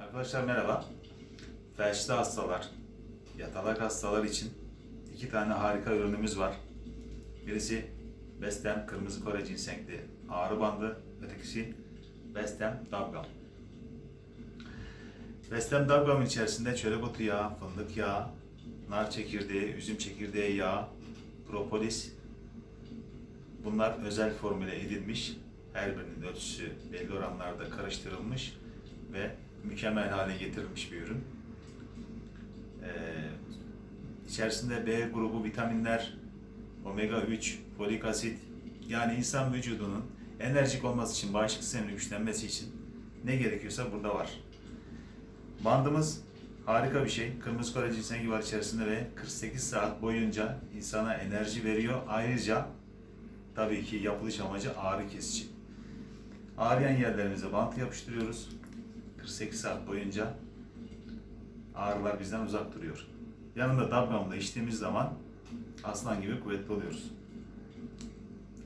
Arkadaşlar merhaba. Felçli hastalar, yatalak hastalar için iki tane harika ürünümüz var. Birisi Bestem Kırmızı Kore Ginsengli ağrı bandı, ötekisi Bestem Dabgam. Bestem Dabgam'ın içerisinde çörek otu yağı, fındık yağı, nar çekirdeği, üzüm çekirdeği yağı, propolis, Bunlar özel formüle edilmiş, her birinin ölçüsü belli oranlarda karıştırılmış ve mükemmel hale getirilmiş bir ürün. Ee, içerisinde B grubu vitaminler, omega 3, folik asit, yani insan vücudunun enerjik olması için, bağışıklık sisteminin güçlenmesi için ne gerekiyorsa burada var. Bandımız harika bir şey. Kırmızı Kore cinsengi var içerisinde ve 48 saat boyunca insana enerji veriyor. Ayrıca Tabii ki yapılış amacı ağrı kesici. Ağrıyan yerlerimize bant yapıştırıyoruz. 48 saat boyunca ağrılar bizden uzak duruyor. Yanında dabgamla içtiğimiz zaman aslan gibi kuvvetli oluyoruz.